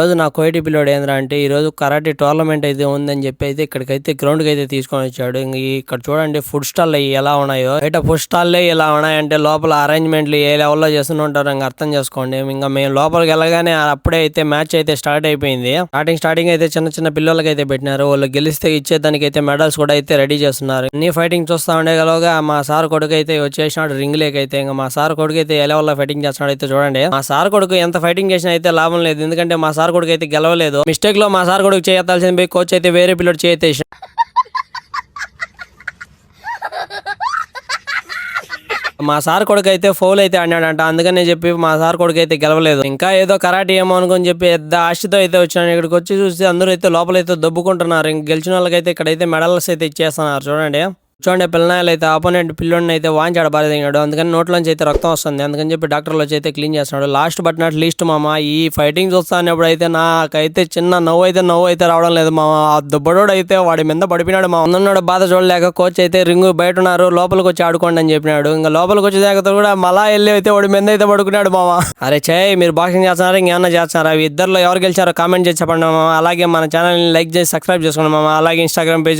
రోజు నా కోయటి పిల్లోడు ఏంద్రా అంటే ఈ రోజు కరాటే టోర్నమెంట్ అయితే ఉందని చెప్పి అయితే ఇక్కడికైతే గ్రౌండ్కి అయితే తీసుకొని వచ్చాడు. ఇంక ఇక్కడ చూడండి ఫుడ్ స్టాల్ ఎలా ఉన్నాయో. బయట ఫుడ్ స్టాల్ ఎలా ఉన్నాయంటే లోపల అరేంజ్మెంట్లు ఏ లెవెల్లో చేస్తూనే ఉంటారో ఇంకా అర్థం చేసుకోండి. ఇంకా మేము లోపలికి వెళ్ళగానే అప్పుడే అయితే మ్యాచ్ అయితే స్టార్ట్ అయిపోయింది. స్టార్టింగ్ స్టార్టింగ్ అయితే చిన్న చిన్న పిల్లలకి అయితే పెట్టినారు. వాళ్ళు గెలిస్తే ఇచ్చేదానికి అయితే మెడల్స్ కూడా అయితే రెడీ చేస్తున్నారు. అన్ని ఫైటింగ్ చూస్తా ఉండేగలగా మా సార్ కొడుకు అయితే వచ్చేసినాడు రింగ్ లేక అయితే. ఇంకా మా సార్ కొడుకు అయితే ఎలా లెవెల్లో ఫైటింగ్ చేస్తున్నాడు అయితే చూడండి. మా సార్ కొడుకు ఎంత ఫైటింగ్ చేసినా అయితే లాభం లేదు. ఎందుకంటే మా సార్ కొడుకు అయితే గెలవలేదు. మిస్టేక్లో మా సార్ కొడుకు చేయతాల్సింది పోయి కోచ్ అయితే వేరే పిల్లడు చేయతే మా సార్ కొడుకు అయితే ఫౌల్ అయితే ఆడినాడంట. అందుకనే చెప్పి మా సార్ కొడుకు అయితే గెలవలేదు. ఇంకా ఏదో కరాటే ఏమో అనుకుని చెప్పి పెద్ద ఆశతో అయితే వచ్చాను ఇక్కడికి వచ్చి చూస్తే అందరూ అయితే లోపలైతే దొబ్బుకుంటున్నారు. ఇంక గెలిచిన వాళ్ళకైతే ఇక్కడైతే మెడల్స్ అయితే ఇచ్చేస్తున్నారు. చూడండి. చూడండి పిల్లనాయలు అయితే ఆపోనెంట్ పిల్లోడిని అయితే వాంచాడు బాధ అందుకని నోట్లోంచి అయితే రక్తం వస్తుంది. అందుకని చెప్పి డాక్టర్లు వచ్చి అయితే క్లీన్ చేస్తున్నాడు. లాస్ట్ బట్ నాట్ లీస్ట్ మామ ఈ ఫైటింగ్ చూస్తానప్పుడు అయితే నాకైతే చిన్న నవ్వు అయితే నవ్వు అయితే రావడం లేదు మామ. ఆ దుబ్బడోడు అయితే వాడి మీద పడిపోయినాడు మా ఉన్నాడు బాధ చూడలేక కోచ్ అయితే రింగ్ బయట ఉన్నారు. లోపలికి వచ్చి ఆడుకోండి అని చెప్పినాడు. ఇంకా లోపలికి వచ్చే దగ్గర కూడా మళ్ళా వెళ్ళి అయితే వాడి మీద అయితే పడుకున్నాడు మామ. అరే చేయి మీరు బాక్సింగ్ చేస్తున్నారా? ఇంకేమన్నా చేస్తున్నారా? ఇద్దరులో ఎవరు గెలిచారో కామెంట్ చేసి చెప్పండి మామ. అలాగే మన ఛానల్ని లైక్ చేసి సబ్స్క్రైబ్ చేసుకోండి మామ. అలాగే ఇన్స్టాగ్రామ్ పేజ్